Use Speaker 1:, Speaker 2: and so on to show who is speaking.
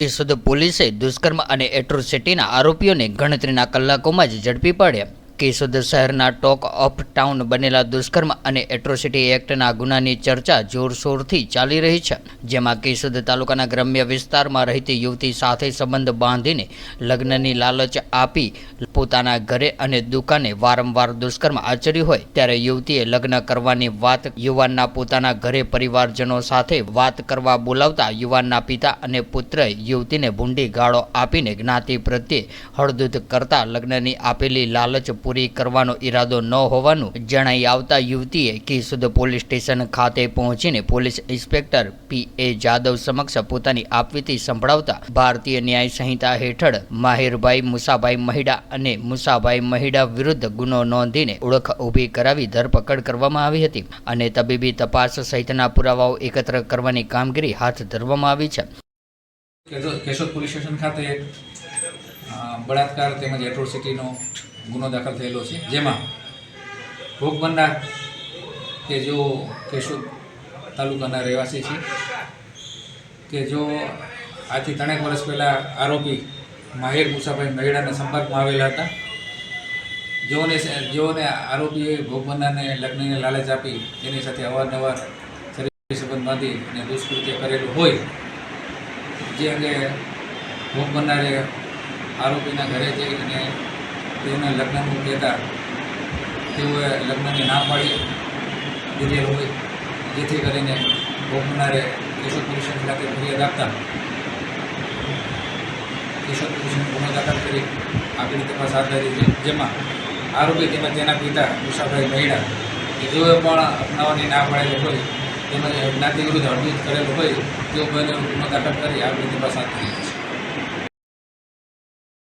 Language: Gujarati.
Speaker 1: કેશોદ પોલીસે દુષ્કર્મ અને એટ્રોસિટીના આરોપીઓને ગણતરીના કલાકોમાં જ ઝડપી પાડ્યા. કેશોદ શહેરના ટોક ઓફ ટાઉન બનેલા દુષ્કર્મ અને એટ્રોસિટી એક્ટના ગુનાની ચર્ચા જોરશોરથી ચાલી રહી છે, જેમાં કેશોદ તાલુકાના ગ્રામ્ય વિસ્તારમાં રહેતી યુવતી સાથે સંબંધ બાંધીને લગ્નની લાલચ આપી પોતાના ઘરે અને દુકાને વારંવાર દુષ્કર્મ આચર્યું હોય ત્યારે યુવતીએ લગ્ન કરવાની વાત યુવાનના પોતાના ઘરે પરિવારજનો સાથે વાત કરવા બોલાવતા યુવાનના પિતા અને પુત્રએ યુવતીને ભૂંડી ગાળો આપીને જ્ઞાતિ પ્રત્યે હળદૂત કરતા લગ્નની આપેલી લાલચ પૂરી કરવાનો ઈરાદો ન હોવાનું જણાઈ આવતા યુવતીએ કિસુદ પોલીસ સ્ટેશન ખાતે પહોંચીને police inspector P A Jadav સમક્ષ પોતાની આપવીતી સંભળાવતા ભારતીય ન્યાય સંહિતા હેઠળ માહિરભાઈ, મુસાભાઈ મહિડા અને મુસાભાઈ મહિડા વિરુદ્ધ ગુનો નોંધીને ઓળખ ઊભી કરાવી ધરપકડ કરવામાં આવી હતી અને તબીબી તપાસ સહિતના પુરાવાઓ એકત્ર કરવાની કામગીરી હાથ ધરવામાં આવી છે.
Speaker 2: કેશોદ પોલીસ સ્ટેશન ખાતે બળાત્કાર તેમજ એટ્રોસિટીનો ગુનો દાખલ થયેલો છે. જેમાં ભોગ બનનાર કે જેઓ કેશોદ તાલુકાના રહેવાસી છે, કે જો આજથી ત્રણેક વર્ષ પહેલાં આરોપી માહિર મુસાભાઈ મહેડાના સંપર્કમાં આવેલા હતા. જેઓને જેઓને આરોપીએ ભોગ બનનારને લગ્નની લાલચ આપી તેની સાથે અવારનવાર શરીર સંબંધ બાંધી અને દુષ્કૃત્ય કરેલું હોય, જે અંગે ભોગ બનનારે આરોપીના ઘરે જઈ અને તેઓને લગ્નનું કહેતા તેઓએ લગ્નની ના પાડી દીધેલ હોય. જેથી કરીને ભોગનારે કિશોર કેશોદ સાથે ફરિયાદ આપતા કિશોર પોલીસને ગુનો દાખલ કરી આગળની તપાસ હાથ ધરી છે. જેમાં આરોપી તેમજ તેના પિતા મુસાભાઈ મહિડા જેઓએ પણ અપનાવવાની ના પાડેલી હોય તેમજ જ્ઞાતિ વિરુદ્ધ હળદૂત કરેલું હોય તેઓ બંને ગુનો દાખલ કરી આગળની તપાસ હાથ ધરી છે.